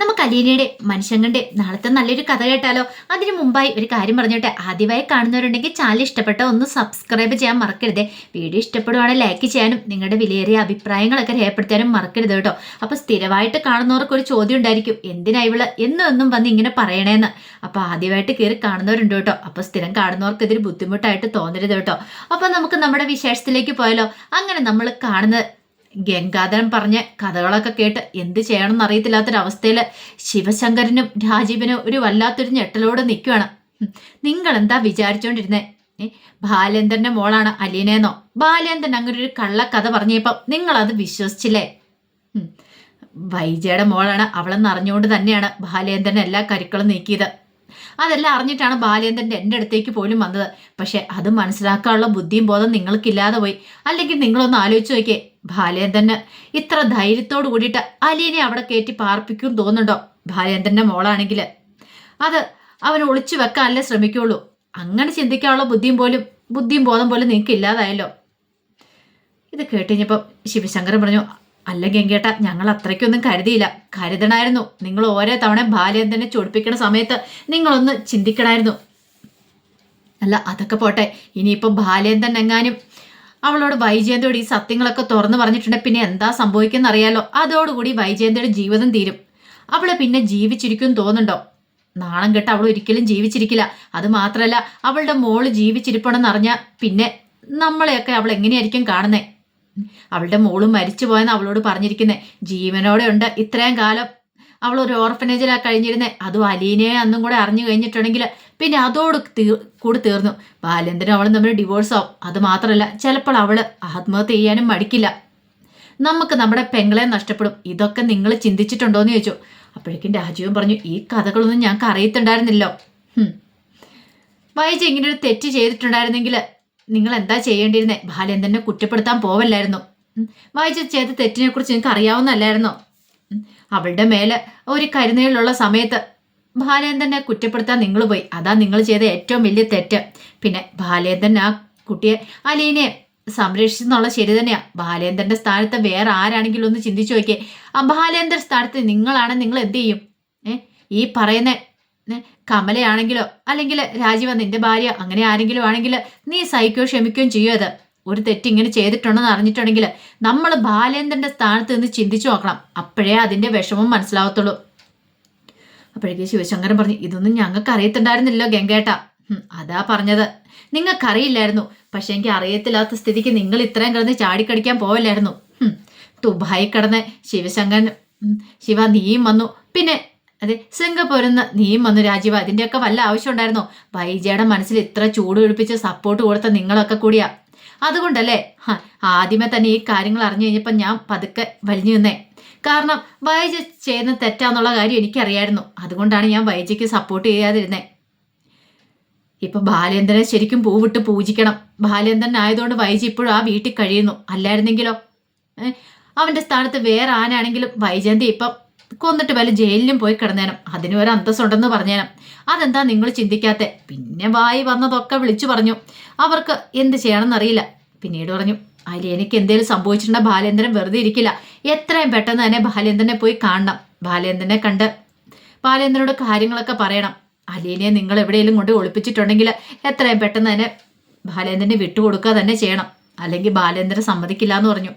നമുക്ക് അലീനയുടെ മനുഷ്യങ്ങളുടെ നാളത്തെ നല്ലൊരു കഥ കേട്ടാലോ? അതിനു മുമ്പായി ഒരു കാര്യം പറഞ്ഞോട്ടെ. ആദ്യമായി കാണുന്നവരുണ്ടെങ്കിൽ ചാനൽ ഇഷ്ടപ്പെട്ട ഒന്ന് സബ്സ്ക്രൈബ് ചെയ്യാൻ മറക്കരുത്. വീഡിയോ ഇഷ്ടപ്പെടുവാണെങ്കിൽ ലൈക്ക് ചെയ്യാനും നിങ്ങളുടെ വിലയേറിയ അഭിപ്രായങ്ങളൊക്കെ രേഖപ്പെടുത്താനും മറക്കരുത് കേട്ടോ. അപ്പോൾ സ്ഥിരമായിട്ട് കാണുന്നവർക്ക് ഒരു ചോദ്യം ഉണ്ടായിരിക്കും. എന്തിനാ ഇവൾ എന്നും എന്നും വന്ന് ഇങ്ങനെ പറയണേന്ന്? അപ്പോൾ ആദ്യമായിട്ട് കയറി കാണുന്നവരുണ്ട് കേട്ടോ. അപ്പോൾ സ്ഥിരം കാണുന്നവർക്ക് ഇതൊരു ബുദ്ധിമുട്ടായിട്ട് തോന്നരുത് കേട്ടോ. അപ്പോൾ നമുക്ക് നമ്മുടെ വിശേഷത്തിലേക്ക് പോയാലോ? അങ്ങനെ നമ്മൾ കാണുന്നത് ഗംഗാധരൻ പറഞ്ഞ കഥകളൊക്കെ കേട്ട് എന്ത് ചെയ്യണമെന്ന് അറിയത്തില്ലാത്തൊരവസ്ഥയിൽ ശിവശങ്കരനും രാജീവനും ഒരു വല്ലാത്തൊരു ഞെട്ടലോട് നിൽക്കുകയാണ് നിങ്ങൾ എന്താ വിചാരിച്ചോണ്ടിരുന്നേ? ബാലേന്ദ്രന്റെ മോളാണ് അലീനേന്നോ ബാലേന്ദ്രൻ അങ്ങനെ ഒരു കള്ളക്കഥ പറഞ്ഞപ്പോൾ അത് വിശ്വസിച്ചില്ലേ. വൈജയുടെ മോളാണ് അവളെന്ന് അറിഞ്ഞുകൊണ്ട് തന്നെയാണ് ബാലേന്ദ്രൻ എല്ലാ കരുക്കളും നീക്കിയത്. അതെല്ലാം അറിഞ്ഞിട്ടാണ് ബാലേന്ദ്രന്റെ എന്റെ അടുത്തേക്ക് പോലും വന്നത്. പക്ഷെ അത് മനസ്സിലാക്കാനുള്ള ബുദ്ധിയും ബോധം നിങ്ങൾക്കില്ലാതെ പോയി. അല്ലെങ്കിൽ നിങ്ങളൊന്ന് ആലോചിച്ച് നോക്കിയേ ബാലേന്ദ്രന് ഇത്ര ധൈര്യത്തോട് കൂടിയിട്ട് അലീനെ അവിടെ കയറ്റി പാർപ്പിക്കും തോന്നുന്നുണ്ടോ? ബാലേന്ദ്രന്റെ മോളാണെങ്കിൽ. അത് അവൻ ഒളിച്ചു വെക്കാനല്ലേ ശ്രമിക്കുള്ളൂ. അങ്ങനെ ചിന്തിക്കാനുള്ള ബുദ്ധിയും പോലും ബുദ്ധിയും ബോധം പോലും നിങ്ങൾക്ക് ഇല്ലാതായല്ലോ ഇത് കേട്ടുകഴിഞ്ഞപ്പം ശിവശങ്കരൻ പറഞ്ഞു അല്ല ഗംഗേട്ട ഞങ്ങൾ അത്രയ്ക്കൊന്നും കരുതിയില്ല. കരുതണായിരുന്നു. നിങ്ങൾ ഓരോ തവണ ബാലേന്ദ്രനെ ചൊടിപ്പിക്കുന്ന സമയത്ത് നിങ്ങളൊന്ന് ചിന്തിക്കണമായിരുന്നു അല്ല അതൊക്കെ പോട്ടെ. ഇനിയിപ്പോൾ ബാലേന്ദ്രൻ എങ്ങാനും. അവളോട് വൈജയന്തിയോട് ഈ സത്യങ്ങളൊക്കെ തുറന്നു പറഞ്ഞിട്ടുണ്ടെങ്കിൽ പിന്നെ എന്താ സംഭവിക്കുന്ന അറിയാലോ അതോടുകൂടി വൈജയന്തയുടെ ജീവിതം തീരും. അവളെ പിന്നെ ജീവിച്ചിരിക്കും തോന്നുന്നുണ്ടോ? നാണം കെട്ട് അവൾ ഒരിക്കലും ജീവിച്ചിരിക്കില്ല. അത് മാത്രമല്ല അവളുടെ മോൾ ജീവിച്ചിരിപ്പണെന്ന് അറിഞ്ഞാൽ പിന്നെ നമ്മളെയൊക്കെ അവൾ എങ്ങനെയായിരിക്കും കാണുന്നേ? അവളുടെ മോൾ മരിച്ചു പോയെന്ന് അവളോട് പറഞ്ഞിരിക്കുന്നത് ജീവനോടെ ഉണ്ട് ഇത്രയും കാലം. അവൾ ഒരു ഓർഫനേജിലാ കഴിഞ്ഞിരുന്നത് അതും അലീനയെ അന്നും കൂടെ അറിഞ്ഞു കഴിഞ്ഞിട്ടുണ്ടെങ്കിൽ പിന്നെ അതോട് കൂടി തീർന്നു. ബാലേന്ദ്രനും അവളും തമ്മിൽ ഡിവോഴ്സ് ആവും. അത് മാത്രമല്ല ചിലപ്പോൾ അവൾ ആത്മഹത്യ ചെയ്യാനും മടിക്കില്ല. നമുക്ക് നമ്മുടെ പെങ്ങളെ നഷ്ടപ്പെടും. ഇതൊക്കെ നിങ്ങൾ ചിന്തിച്ചിട്ടുണ്ടോ എന്ന് ചോദിച്ചു. അപ്പോഴേക്കും രാജീവൻ പറഞ്ഞു ഈ കഥകളൊന്നും ഞങ്ങൾക്ക് അറിയത്തുണ്ടായിരുന്നില്ലോ. വൈജി ഇങ്ങനെ ഒരു തെറ്റ് ചെയ്തിട്ടുണ്ടായിരുന്നെങ്കിൽ നിങ്ങൾ എന്താ ചെയ്യേണ്ടിയിരുന്നേ ബാലേന്ദ്രനെ കുറ്റപ്പെടുത്താൻ പോവല്ലായിരുന്നു. വായിച്ച തെറ്റിനെ കുറിച്ച് നിങ്ങൾക്ക് അറിയാവുന്നല്ലായിരുന്നോ അവളുടെ മേലെ ഒരു കരുനയിലുള്ള സമയത്ത് ബാലേന്ദ്രനെ കുറ്റപ്പെടുത്താൻ നിങ്ങൾ പോയി. അതാ നിങ്ങൾ ചെയ്ത ഏറ്റവും വലിയ തെറ്റ്. പിന്നെ ബാലേന്ദ്രൻ ആ കുട്ടിയെ അലീനെ സംരക്ഷിച്ചെന്നുള്ള ശരി തന്നെയാ. ബാലേന്ദ്രന്റെ സ്ഥാനത്ത് വേറെ ആരാണെങ്കിലും ഒന്ന് ചിന്തിച്ചു നോക്കിയേ. ആ ബാലേന്ദ്ര സ്ഥാനത്ത് നിങ്ങളാണ്. നിങ്ങൾ എന്ത് ചെയ്യും? ഏ ഈ പറയുന്ന കമലയാണെങ്കിലോ അല്ലെങ്കിൽ രാജീവ നിന്റെ ഭാര്യ അങ്ങനെ ആരെങ്കിലും ആണെങ്കിൽ നീ സഹിക്കുകയോ ക്ഷമിക്കുകയും ചെയ്യോ അത്? ഒരു തെറ്റ് ഇങ്ങനെ ചെയ്തിട്ടുണ്ടെന്ന് അറിഞ്ഞിട്ടുണ്ടെങ്കിൽ നമ്മൾ ബാലേന്ദ്രന്റെ സ്ഥാനത്ത് നിന്ന് ചിന്തിച്ചു നോക്കണം. അപ്പോഴേ അതിന്റെ വിഷമം മനസ്സിലാവത്തുള്ളൂ. അപ്പോഴേക്ക് ശിവശങ്കരൻ പറഞ്ഞു ഇതൊന്നും ഞങ്ങൾക്ക് അറിയത്തുണ്ടായിരുന്നില്ലോ ഗംഗേട്ട. അതാ പറഞ്ഞത്. നിങ്ങൾക്കറിയില്ലായിരുന്നു. പക്ഷെ എനിക്ക് അറിയത്തില്ലാത്ത സ്ഥിതിക്ക് നിങ്ങൾ ഇത്രയും കിടന്ന് ചാടിക്കടിക്കാൻ പോവല്ലായിരുന്നു. ദുബായി കിടന്ന് ശിവശങ്കരൻ ശിവ നീയും വന്നു. പിന്നെ അതെ സിംഗപ്പൂരിന്ന് നീയും വന്നു രാജീവ. അതിന്റെയൊക്കെ വല്ല ആവശ്യം ഉണ്ടായിരുന്നോ വൈജയുടെ മനസ്സിൽ ഇത്ര ചൂട് പിടിപ്പിച്ച് സപ്പോർട്ട് കൊടുത്ത നിങ്ങളൊക്കെ കൂടിയാ. അതുകൊണ്ടല്ലേ? ആദ്യമേ തന്നെ ഈ കാര്യങ്ങൾ അറിഞ്ഞു കഴിഞ്ഞപ്പോൾ ഞാൻ പതുക്കെ വലിഞ്ഞു നിന്നേ. കാരണം വൈജ ചെയ്യുന്ന തെറ്റാന്നുള്ള കാര്യം എനിക്കറിയായിരുന്നു. അതുകൊണ്ടാണ് ഞാൻ വൈജയ്ക്ക് സപ്പോർട്ട് ചെയ്യാതിരുന്നത് ഇപ്പൊ ബാലേന്ദ്രനെ ശരിക്കും പൂവിട്ട് പൂജിക്കണം. ബാലേന്ദ്രൻ ആയതുകൊണ്ട് വൈജി ഇപ്പോഴും ആ വീട്ടിൽ കഴിയുന്നു. അല്ലായിരുന്നെങ്കിലോ? അവന്റെ സ്ഥാനത്ത് വേറെ ആനാണെങ്കിലും വൈജയന്തി ഇപ്പം കൊന്നിട്ട് വല്ല ജയിലിലും പോയി കിടന്നേനം. അതിന് ഒരു അന്തസ്സുണ്ടെന്ന് പറഞ്ഞേനം. അതെന്താ നിങ്ങൾ ചിന്തിക്കാത്തെ? പിന്നെ വായി വന്നതൊക്കെ വിളിച്ചു പറഞ്ഞു. അവർക്ക് എന്ത് ചെയ്യണമെന്നറിയില്ല. പിന്നീട് പറഞ്ഞു അതിൽ എനിക്ക് എന്തെങ്കിലും സംഭവിച്ചിട്ടുണ്ടെങ്കിൽ ബാലേന്ദ്രൻ വെറുതെ ഇരിക്കില്ല. എത്രയും പെട്ടെന്ന് തന്നെ ബാലേന്ദ്രനെ പോയി കാണണം. ബാലേന്ദ്രനെ കണ്ട് ബാലേന്ദ്രനോട് കാര്യങ്ങളൊക്കെ പറയണം. അലീനെ നിങ്ങൾ എവിടെയെങ്കിലും കൊണ്ട് ഒളിപ്പിച്ചിട്ടുണ്ടെങ്കിൽ എത്രയും പെട്ടെന്ന് തന്നെ ബാലേന്ദ്രനെ വിട്ടുകൊടുക്കുക തന്നെ ചെയ്യണം. അല്ലെങ്കിൽ ബാലേന്ദ്രൻ സമ്മതിക്കില്ല എന്ന് പറഞ്ഞു.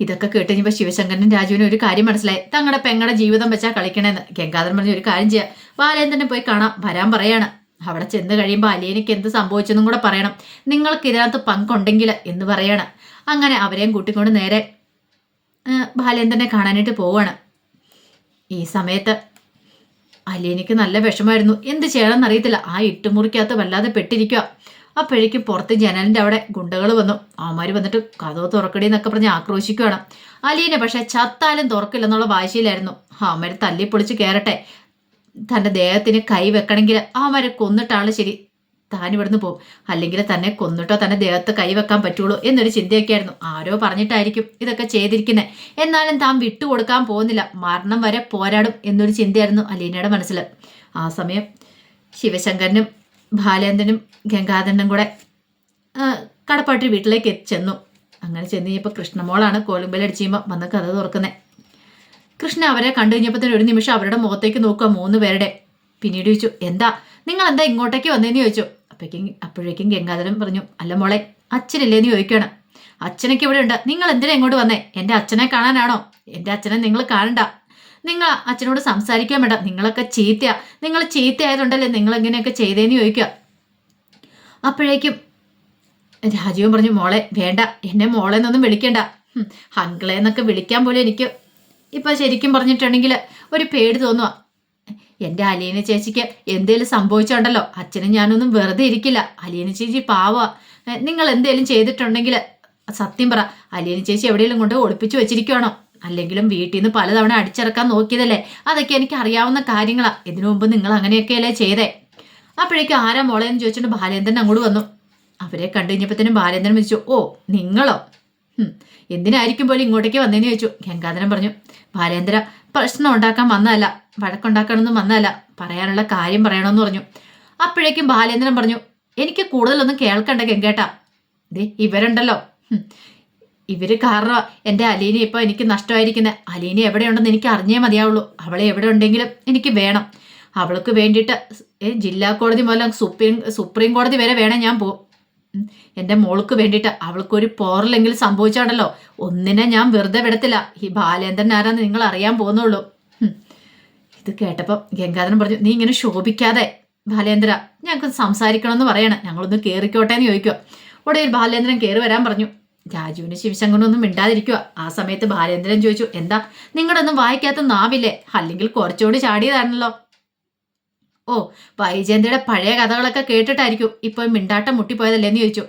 ഇതൊക്കെ കേട്ട് കഴിഞ്ഞപ്പോൾ ശിവശങ്കരനും രാജുവിനും ഒരു കാര്യം മനസ്സിലായി. തങ്ങളുടെ പെങ്ങളുടെ ജീവിതം വെച്ചാൽ കളിക്കണേന്ന്. ഗംഗാധരൻ പറഞ്ഞ ഒരു കാര്യം ചെയ്യാം. ബാലേന്ദ്രനെ പോയി കാണാം. വരാൻ പറയാണ്. അവിടെ ചെന്ന് കഴിയുമ്പോൾ അലിയനക്ക് എന്ത് സംഭവിച്ചെന്നും കൂടെ പറയണം. നിങ്ങൾക്ക് ഇതിനകത്ത് പങ്കുണ്ടെങ്കിൽ എന്ന് പറയാണ്. അങ്ങനെ അവരെയും കൂട്ടിക്കൊണ്ട് നേരെ ബാലേന്ദ്രനെ കാണാനായിട്ട് പോവാണ്. ഈ സമയത്ത് അലിയനക്ക് നല്ല വിഷമായിരുന്നു എന്ത് ചെയ്യണമെന്ന് അറിയത്തില്ല ആ ഇട്ടുമുറിക്കകത്ത് വല്ലാതെ പെട്ടിരിക്കുക അപ്പോഴേക്കും പുറത്ത് ജനലിന്റെ അവിടെ ഗുണ്ടകൾ വന്നു. അവന്മാർ വന്നിട്ട് കഥവ് തുറക്കടി എന്നൊക്കെ പറഞ്ഞ് ആക്രോശിക്കുകയാണ്. അലീനെ പക്ഷേ ചത്താലും തുറക്കില്ലെന്നുള്ള വാശിയിലായിരുന്നു. അവന്മാർ തല്ലിപ്പൊളിച്ച് കയറട്ടെ തന്റെ ദേഹത്തിന് കൈ വെക്കണമെങ്കിൽ അവന്മാരെ കൊന്നിട്ടാണ് ശരി താൻ ഇവിടുന്ന് പോകും. അല്ലെങ്കിൽ തന്നെ കൊന്നിട്ടോ തന്നെ ദേഹത്ത് കൈ വെക്കാൻ പറ്റുള്ളൂ എന്നൊരു ചിന്തയൊക്കെയായിരുന്നു. ആരോ പറഞ്ഞിട്ടായിരിക്കും ഇതൊക്കെ ചെയ്തിരിക്കുന്നത് എന്നാലും താൻ വിട്ടുകൊടുക്കാൻ പോകുന്നില്ല. മരണം വരെ പോരാടും എന്നൊരു ചിന്തയായിരുന്നു അലീനയുടെ മനസ്സിൽ ആ സമയം ശിവശങ്കരനും ബാലേന്ദ്രനും ഗംഗാധരനും കൂടെ കടപ്പാട്ടി വീട്ടിലേക്ക് ചെന്നു. അങ്ങനെ ചെന്ന് കഴിഞ്ഞപ്പോൾ കൃഷ്ണമോളാണ് കോലുമ്പലടിച്ച് കഴിയുമ്പോൾ വന്ന് കഥ തുറക്കുന്നത് കൃഷ്ണ അവരെ കണ്ടു കഴിഞ്ഞപ്പോൾ തന്നെ ഒരു നിമിഷം അവരുടെ മുഖത്തേക്ക് നോക്കുക മൂന്ന് പേരുടെ. പിന്നീട് ചോദിച്ചു എന്താ? നിങ്ങൾ എന്താ ഇങ്ങോട്ടേക്ക് വന്നതെന്ന് ചോദിച്ചു. അപ്പോഴേക്കും അപ്പോഴേക്കും ഗംഗാധരൻ പറഞ്ഞു അല്ല മോളെ അച്ഛനില്ലേന്ന് ചോദിക്കണം. അച്ഛനൊക്കെ ഇവിടെ ഉണ്ട് നിങ്ങൾ എന്തിനാ ഇങ്ങോട്ട് വന്നേ? എന്റെ അച്ഛനെ കാണാനാണോ? എന്റെ അച്ഛനെ നിങ്ങൾ കാണണ്ട. നിങ്ങൾ അച്ഛനോട് സംസാരിക്കാൻ വേണ്ട നിങ്ങളൊക്കെ ചീത്തയാ. നിങ്ങൾ ചീത്തയായതുകൊണ്ടല്ലേ നിങ്ങൾ എങ്ങനെയൊക്കെ ചെയ്തേന്ന് ചോദിക്കുക. അപ്പോഴേക്കും രാജീവൻ പറഞ്ഞു മോളെ വേണ്ട. എന്നെ മോളെ എന്നൊന്നും വിളിക്കണ്ട. ഹങ്കളെ എന്നൊക്കെ വിളിക്കാൻ പോലും എനിക്ക് ഇപ്പൊ ശരിക്കും പറഞ്ഞിട്ടുണ്ടെങ്കിൽ ഒരു പേടി തോന്നുക എന്റെ അലീന ചേച്ചിക്ക് എന്തേലും സംഭവിച്ചുണ്ടല്ലോ. അച്ഛനും ഞാനൊന്നും വെറുതെ ഇരിക്കില്ല. അലീന ചേച്ചി പാവ നിങ്ങൾ എന്തേലും ചെയ്തിട്ടുണ്ടെങ്കിൽ സത്യം പറ. അലീന ചേച്ചി എവിടെയെങ്കിലും കൊണ്ട് ഒളിപ്പിച്ചു വെച്ചിരിക്കുവാണോ? അല്ലെങ്കിലും വീട്ടിൽ നിന്ന് പലതവണ അടിച്ചിറക്കാൻ നോക്കിയതല്ലേ? അതൊക്കെ എനിക്ക് അറിയാവുന്ന കാര്യങ്ങളാ. ഇതിനു മുമ്പ് നിങ്ങൾ അങ്ങനെയൊക്കെയല്ലേ ചെയ്തേ. അപ്പോഴേക്കും ആരാ മോളെ എന്ന് ചോദിച്ചിട്ട് ബാലേന്ദ്രൻ അങ്ങോട്ട് വന്നു. അവരെ കണ്ടു കഴിഞ്ഞപ്പോഴത്തേനും ബാലേന്ദ്രൻ വിളിച്ചു ഓ നിങ്ങളോ? എന്തിനായിരിക്കും പോലും ഇങ്ങോട്ടേക്ക് വന്നേന്ന് ചോദിച്ചു. ഗംഗാധരൻ പറഞ്ഞു ബാലേന്ദ്ര പ്രശ്നം ഉണ്ടാക്കാൻ വന്നതല്ല വഴക്കുണ്ടാക്കണമെന്നും വന്നതല്ല പറയാനുള്ള കാര്യം പറയണമെന്ന് പറഞ്ഞു. അപ്പോഴേക്കും ബാലേന്ദ്രൻ പറഞ്ഞു എനിക്ക് കൂടുതലൊന്നും കേൾക്കണ്ട ഗംഗേട്ടാ. ദേ ഇവരുണ്ടല്ലോ. ഇവർ കാരണം എന്റെ അലീന ഇപ്പോൾ എനിക്ക് നഷ്ടമായിരിക്കുന്നത് അലീന എവിടെയുണ്ടെന്ന് എനിക്ക് അറിഞ്ഞേ മതിയാവുള്ളൂ. അവളെ എവിടെ ഉണ്ടെങ്കിലും എനിക്ക് വേണം. അവൾക്ക് വേണ്ടിയിട്ട് ജില്ലാ കോടതി മുതൽ സുപ്രീം സുപ്രീം കോടതി വരെ വേണം ഞാൻ പോകും എന്റെ മോൾക്ക് വേണ്ടിയിട്ട്. അവൾക്കൊരു പോറലെങ്കിലും സംഭവിച്ചാണല്ലോ. ഒന്നിനെ ഞാൻ വെറുതെ വിടത്തില്ല. ഈ ബാലേന്ദ്രൻ ആരാന്ന് നിങ്ങൾ അറിയാൻ പോകുന്നുള്ളൂ. ഇത് കേട്ടപ്പോൾ ഗംഗാധരൻ പറഞ്ഞു നീ ഇങ്ങനെ ശോഭിക്കാതെ ബാലേന്ദ്ര. ഞങ്ങൾക്ക് സംസാരിക്കണമെന്ന് പറയണം. ഞങ്ങളൊന്ന് കയറിക്കോട്ടെ എന്ന് ചോദിക്കുക ഉടനെ ബാലേന്ദ്രൻ കയറി വരാൻ പറഞ്ഞു. രാജുവിന് ശിവശങ്കരനൊന്നും മിണ്ടാതിരിക്കുക ആ സമയത്ത് ബാലേന്ദ്രൻ ചോദിച്ചു എന്താ? നിങ്ങളൊന്നും വായിക്കാത്ത നാവില്ലേ? അല്ലെങ്കിൽ കുറച്ചുകൂടി ചാടിയതാണല്ലോ. ഓ വൈജയന്തിയുടെ പഴയ കഥകളൊക്കെ കേട്ടിട്ടായിരിക്കും ഇപ്പൊ മിണ്ടാട്ടം മുട്ടിപ്പോയതല്ലേ എന്ന് ചോദിച്ചു.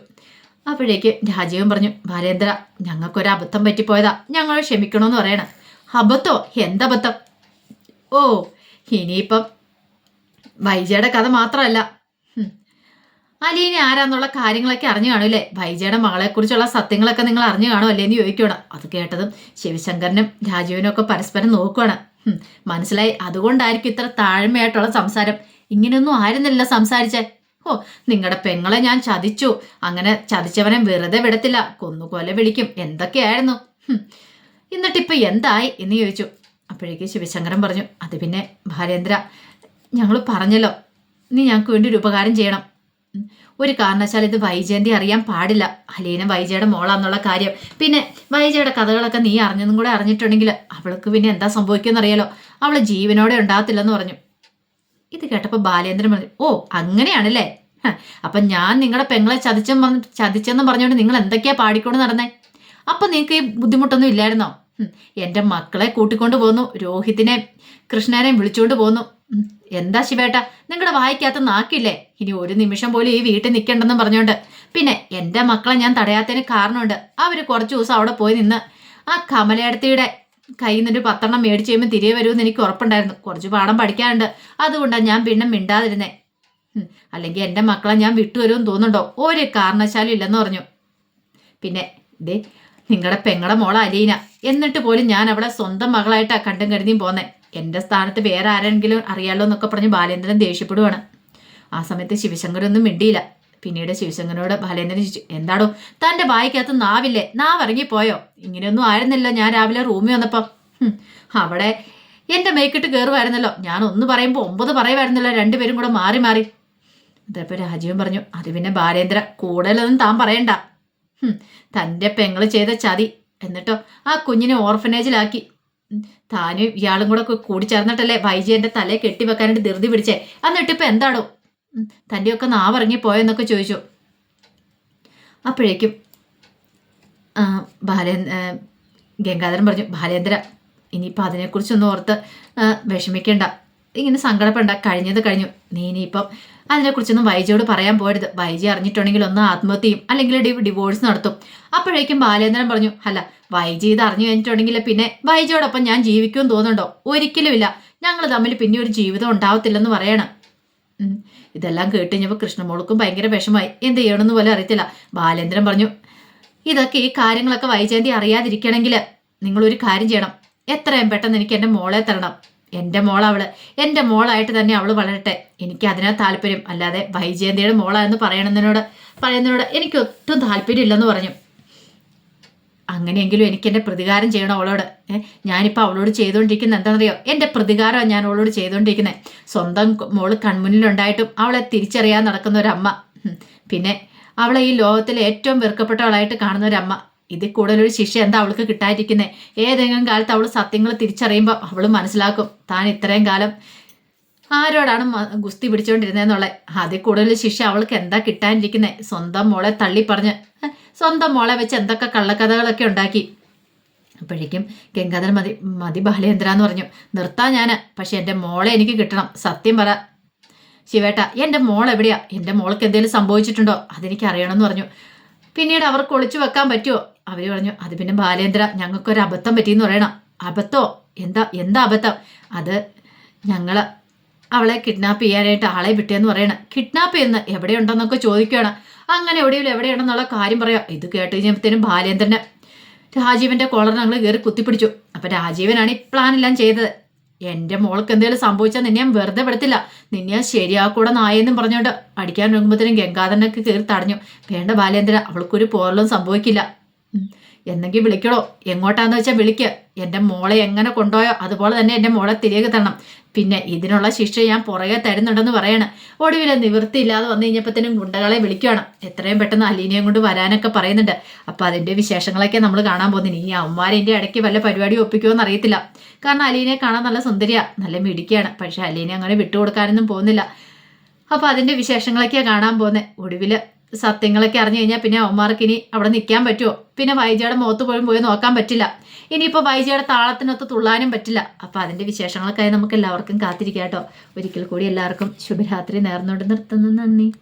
അപ്പോഴേക്ക് രാജീവൻ പറഞ്ഞു ബാലേന്ദ്ര ഞങ്ങൾക്കൊരു അബദ്ധം പറ്റിപ്പോയതാ. ഞങ്ങൾ ക്ഷമിക്കണമെന്ന് പറയണം. അബദ്ധോ? എന്തബദ്ധം? ഓ ഇനിയിപ്പം വൈജയുടെ കഥ മാത്രമല്ല. അലീന ആരാന്നുള്ള കാര്യങ്ങളൊക്കെ അറിഞ്ഞു കാണൂല്ലേ വൈജയുടെ മകളെക്കുറിച്ചുള്ള സത്യങ്ങളൊക്കെ നിങ്ങൾ അറിഞ്ഞു കാണും അല്ലേ എന്ന് ചോദിക്കണം അത് കേട്ടതും ശിവശങ്കരനും രാജുവിനും ഒക്കെ പരസ്പരം നോക്കുകയാണ് മനസ്സിലായി? അതുകൊണ്ടായിരിക്കും ഇത്ര താഴ്മയായിട്ടുള്ള സംസാരം. ഇങ്ങനെയൊന്നും ആയിരുന്നില്ല സംസാരിച്ചേ. ഓ നിങ്ങളുടെ പെങ്ങളെ ഞാൻ ചതിച്ചു. അങ്ങനെ ചതിച്ചവനെ വെറുതെ വിടത്തില്ല. കൊന്നുകൊല വിളിക്കും. എന്തൊക്കെയായിരുന്നു? എന്നിട്ടിപ്പൊ എന്തായി എന്ന് ചോദിച്ചു. അപ്പോഴേക്ക് ശിവശങ്കരൻ പറഞ്ഞു അത് പിന്നെ ഭാരേന്ദ്ര ഞങ്ങൾ പറഞ്ഞല്ലോ. നീ ഞങ്ങൾക്ക് വേണ്ടി ഒരു ഉപകാരം ചെയ്യണം. ഒരു കാരണവശാൽ ഇത് വൈജയന്തി അറിയാൻ പാടില്ല. അലീന വൈജയുടെ മോളാന്നുള്ള കാര്യം. പിന്നെ വൈജയുടെ കഥകളൊക്കെ നീ അറിഞ്ഞതും കൂടെ അറിഞ്ഞിട്ടുണ്ടെങ്കിൽ അവൾക്ക് പിന്നെ എന്താ സംഭവിക്കുമെന്നറിയാലോ. അവൾ ജീവനോടെ ഉണ്ടാകത്തില്ലെന്ന് പറഞ്ഞു. ഇത് കേട്ടപ്പോൾ ബാലേന്ദ്രൻ പറഞ്ഞു ഓ അങ്ങനെയാണല്ലേ? അപ്പം ഞാൻ നിങ്ങളുടെ പെങ്ങളെ ചതിച്ചെന്ന് ചതിച്ചെന്ന് പറഞ്ഞുകൊണ്ട് നിങ്ങൾ എന്തൊക്കെയാ പാടിക്കൊണ്ട് നടന്നേ? അപ്പം നിങ്ങൾക്ക് ഈ ബുദ്ധിമുട്ടൊന്നും ഇല്ലായിരുന്നോ? എന്റെ മക്കളെ കൂട്ടിക്കൊണ്ട് പോന്നു രോഹിത്തിനെ കൃഷ്ണനെയും വിളിച്ചുകൊണ്ട് പോന്നു. എന്താ ശിവേട്ട? നിങ്ങളുടെ വായിക്കാത്ത നാക്കില്ലേ? ഇനി ഒരു നിമിഷം പോലും ഈ വീട്ടിൽ നിൽക്കണ്ടെന്ന് പറഞ്ഞോണ്ട്. പിന്നെ എന്റെ മക്കളെ ഞാൻ തടയാത്തതിന് കാരണമുണ്ട്. അവർ കുറച്ച് ദിവസം അവിടെ പോയി നിന്ന് ആ കമലയടത്തിയുടെ കയ്യിൽ നിന്നൊരു പത്തെണ്ണം മേടിച്ച് കഴിയുമ്പോൾ തിരികെ വരുമെന്ന് എനിക്ക് ഉറപ്പുണ്ടായിരുന്നു. കുറച്ച് പാഠം പഠിക്കാനുണ്ട്. അതുകൊണ്ടാണ് ഞാൻ പിന്നെ മിണ്ടാതിരുന്നേ. അല്ലെങ്കിൽ എന്റെ മക്കളെ ഞാൻ വിട്ടുവരുമെന്ന് തോന്നുന്നുണ്ടോ? ഒരു കാരണശാലും ഇല്ലെന്ന് പറഞ്ഞു. പിന്നെ ദേ നിങ്ങളുടെ പെങ്ങളുടെ മോള അലീന. എന്നിട്ട് പോലും ഞാൻ അവളെ സ്വന്തം മകളായിട്ടാണ് കണ്ടും കരുതിയും പോന്നെ. എന്റെ സ്ഥാനത്ത് വേറെ ആരെങ്കിലും അറിയാലോ എന്നൊക്കെ പറഞ്ഞ് ബാലേന്ദ്രൻ ദേഷ്യപ്പെടുവാണ്. ആ സമയത്ത് ശിവശങ്കരൊന്നും മിണ്ടിയില്ല. പിന്നീട് ശിവശങ്കരനോട് ബാലേന്ദ്രൻ ചോദിച്ചു എന്താടോ തന്റെ വായിക്കകത്ത് നാവില്ലേ? നാവ് ഇറങ്ങിപ്പോയോ ഇങ്ങനെയൊന്നും ആയിരുന്നില്ല ഞാൻ രാവിലെ റൂമിൽ വന്നപ്പം. അവിടെ എന്റെ മേക്കിട്ട് കയറുമായിരുന്നല്ലോ ഞാൻ ഒന്ന് പറയുമ്പോൾ ഒമ്പത് പറയുമായിരുന്നല്ലോ രണ്ടുപേരും കൂടെ മാറി മാറി. അതപ്പോൾ രാജീവൻ പറഞ്ഞു അത് പിന്നെ ബാലേന്ദ്ര കൂടുതലൊന്നും താൻ പറയണ്ട. തന്റെ പെങ്ങൾ ചെയ്ത ചതി. എന്നിട്ടോ ആ കുഞ്ഞിനെ ഓർഫനേജിലാക്കി താനും ഇയാളും കൂടെ കൂടി ചേർന്നിട്ടല്ലേ വൈജി എന്റെ തലയെ കെട്ടിവെക്കാനായിട്ട് ധൃതി പിടിച്ചേ? എന്നിട്ടിപ്പോൾ എന്താണോ തന്റെയൊക്കെ നാവിറങ്ങി പോയെന്നൊക്കെ ചോദിച്ചു. അപ്പോഴേക്കും ബാലേ ഗംഗാധരൻ പറഞ്ഞു ബാലേന്ദ്ര ഇനിയിപ്പോൾ അതിനെക്കുറിച്ചൊന്നും ഓർത്ത് വിഷമിക്കേണ്ട. ഇങ്ങനെ സങ്കടപ്പെടണ്ട. കഴിഞ്ഞത് കഴിഞ്ഞു. നീ ഇനിയിപ്പം അതിനെക്കുറിച്ചൊന്നും വൈജിയോട് പറയാൻ പോരുത്. വൈജി അറിഞ്ഞിട്ടുണ്ടെങ്കിൽ ഒന്ന് ആത്മഹത്യയും അല്ലെങ്കിൽ ഡിവോഴ്സ് നടത്തും. അപ്പോഴേക്കും ബാലേന്ദ്രൻ പറഞ്ഞു അല്ല വൈജി ഇത് അറിഞ്ഞു കഴിഞ്ഞിട്ടുണ്ടെങ്കിൽ പിന്നെ വൈജിയോടൊപ്പം ഞാൻ ജീവിക്കുമെന്ന് തോന്നുന്നുണ്ടോ? ഒരിക്കലുമില്ല. ഞങ്ങൾ തമ്മിൽ പിന്നെ ഒരു ജീവിതം ഉണ്ടാവത്തില്ലെന്ന് പറയണം. ഇതെല്ലാം കേട്ട് കഴിഞ്ഞപ്പോൾ കൃഷ്ണമോൾക്കും ഭയങ്കര വിഷമായി എന്ത് ചെയ്യണമെന്ന് പോലെ അറിയത്തില്ല. ബാലേന്ദ്രൻ പറഞ്ഞു ഇതൊക്കെ ഈ കാര്യങ്ങളൊക്കെ വൈജയന്തി അറിയാതിരിക്കണമെങ്കിൽ നിങ്ങളൊരു കാര്യം ചെയ്യണം. എത്രയും പെട്ടെന്ന് എനിക്ക് എന്റെ മോളെ തരണം. എന്റെ മോൾ മോളവൾ. എന്റെ മോളായിട്ട് തന്നെ അവൾ വളരട്ടെ. എനിക്ക് അതിനാ താല്പര്യം. അല്ലാതെ വൈജയന്തിയുടെ മോളാണെന്ന് പറയണതിനോട് പറയുന്നതിനോട് എനിക്ക് ഒട്ടും താല്പര്യമില്ലെന്ന് പറഞ്ഞു. അങ്ങനെയെങ്കിലും എനിക്ക് എന്റെ പ്രതികാരം ചെയ്യണം അവളോട്. ഞാനിപ്പോൾ അവളോട് ചെയ്തുകൊണ്ടിരിക്കുന്നത് എന്താണെന്നറിയോ? എന്റെ പ്രതികാരമാണ് ഞാൻ അവളോട് ചെയ്തുകൊണ്ടിരിക്കുന്നത് സ്വന്തം മോൾ കൺമുന്നിലുണ്ടായിട്ടും അവളെ തിരിച്ചറിയാൻ നടക്കുന്ന ഒരമ്മ. അമ്മ പിന്നെ അവളെ ഈ ലോകത്തിലെ ഏറ്റവും വെറുക്കപ്പെട്ടവളായിട്ട് കാണുന്ന ഒരമ്മ. ഇതിൽ കൂടുതലൊരു ശിക്ഷ എന്താ അവൾക്ക് കിട്ടാതിരിക്കുന്നത് ഏതെങ്കിലും കാലത്ത് അവൾ സത്യങ്ങൾ തിരിച്ചറിയുമ്പോൾ അവൾ മനസ്സിലാക്കും. താൻ ഇത്രയും കാലം ആരോടാണ് ഗുസ്തി പിടിച്ചോണ്ടിരുന്നതെന്നുള്ളത് അതിൽ കൂടുതൽ ശിക്ഷ അവൾക്ക് എന്താ കിട്ടാനിരിക്കുന്നത് സ്വന്തം മോളെ തള്ളി പറഞ്ഞ്. സ്വന്തം മോളെ വെച്ച് എന്തൊക്കെ കള്ളക്കഥകളൊക്കെ ഉണ്ടാക്കി. അപ്പോഴേക്കും ഗംഗാധരൻ മതി മതി ബാലേന്ദ്ര എന്ന് പറഞ്ഞു. നിർത്താൻ ഞാൻ പക്ഷെ എന്റെ മോളെ എനിക്ക് കിട്ടണം. സത്യം പറ. ശിവേട്ട എന്റെ മോൾ എവിടെയാ? എന്റെ മോൾക്ക് എന്തെങ്കിലും സംഭവിച്ചിട്ടുണ്ടോ? അതെനിക്ക് അറിയണമെന്ന് പറഞ്ഞു. പിന്നീട് അവർക്ക് ഒളിച്ചു വെക്കാൻ പറ്റുമോ അവർ പറഞ്ഞു അത് പിന്നെ ബാലേന്ദ്ര ഞങ്ങൾക്കൊരു അബദ്ധം പറ്റിയെന്ന് പറയണം. അബദ്ധമോ എന്താ എന്താ അബദ്ധം? അത് ഞങ്ങൾ അവളെ കിഡ്നാപ്പ് ചെയ്യാനായിട്ട് ആളെ വിട്ടേന്ന് പറയണം. കിഡ്നാപ്പ് ചെയ്യുന്ന എവിടെയുണ്ടെന്നൊക്കെ ചോദിക്കുകയാണ്. അങ്ങനെ എവിടെയും എവിടെയാണെന്നുള്ള കാര്യം പറയാം. ഇത് കേട്ട് കഴിഞ്ഞപ്പോഴത്തേനും ബാലേന്ദ്രന് രാജീവന്റെ കോളർ ഞങ്ങൾ കയറി കുത്തിപ്പിടിച്ചു. അപ്പൊ രാജീവനാണ് ഈ പ്ലാൻ എല്ലാം ചെയ്തത്. എന്റെ മോൾക്ക് എന്തെങ്കിലും സംഭവിച്ചാൽ നിന്നെ ഞാൻ വെറുതെ പെടുത്തില്ല നിന്നെ ഞാൻ ശരിയാക്കൂടെ നായെന്നും പറഞ്ഞുകൊണ്ട് അടിക്കാൻ നോക്കുമ്പോഴത്തേനും ഗംഗാധരനൊക്കെ കയറി തടഞ്ഞു. വേണ്ട ബാലേന്ദ്ര അവൾക്കൊരു പോറലും സംഭവിക്കില്ല. എന്നെങ്കിൽ വിളിക്കണോ എങ്ങോട്ടാന്ന് വെച്ചാൽ വിളിക്ക്. എന്റെ മോളെ എങ്ങനെ കൊണ്ടുപോയോ അതുപോലെ തന്നെ എന്റെ മോളെ തിരികെ തരണം. പിന്നെ ഇതിനുള്ള ശിക്ഷ ഞാൻ പുറകെ തരുന്നുണ്ടെന്ന് പറയണം. ഒടുവിൽ നിവൃത്തിയില്ലാതെ വന്നു കഴിഞ്ഞപ്പോഴത്തേനും ഗുണ്ടകളെ വിളിക്കുകയാണ് എത്രയും പെട്ടെന്ന് അലീനയും കൊണ്ട് വരാനൊക്കെ പറയുന്നുണ്ട്. അപ്പം അതിന്റെ വിശേഷങ്ങളൊക്കെ നമ്മൾ കാണാൻ പോകുന്നില്ല ഈ അവന്മാരിന്റെ ഇടയ്ക്ക് വല്ല പരിപാടി ഒപ്പിക്കുമോ അറിയത്തില്ല. കാരണം അലീനയെ കാണാൻ നല്ല സുന്ദരിയാ. നല്ല മിടിക്കുകയാണ് പക്ഷേ അലീനെ അങ്ങനെ വിട്ടുകൊടുക്കാനൊന്നും പോകുന്നില്ല. അപ്പോൾ അതിന്റെ വിശേഷങ്ങളൊക്കെയാണ് കാണാൻ പോകുന്നത് ഒടുവിൽ സത്യങ്ങളൊക്കെ അറിഞ്ഞു കഴിഞ്ഞാൽ പിന്നെ അവന്മാർക്ക് ഇനി അവിടെ നിൽക്കാൻ പറ്റുമോ പിന്നെ വൈജയുടെ മുഖത്ത് പോലും പോയി നോക്കാൻ പറ്റില്ല. ഇനിയിപ്പോൾ വൈജയുടെ താളത്തിനൊത്ത് തുള്ളാനും പറ്റില്ല. അപ്പോൾ അതിന്റെ വിശേഷങ്ങളൊക്കെ നമുക്ക് എല്ലാവർക്കും കാത്തിരിക്കാം കേട്ടോ. ഒരിക്കൽ കൂടി എല്ലാവർക്കും ശുഭരാത്രി നേർന്നുകൊണ്ട് നിർത്തുന്നു. നന്ദി.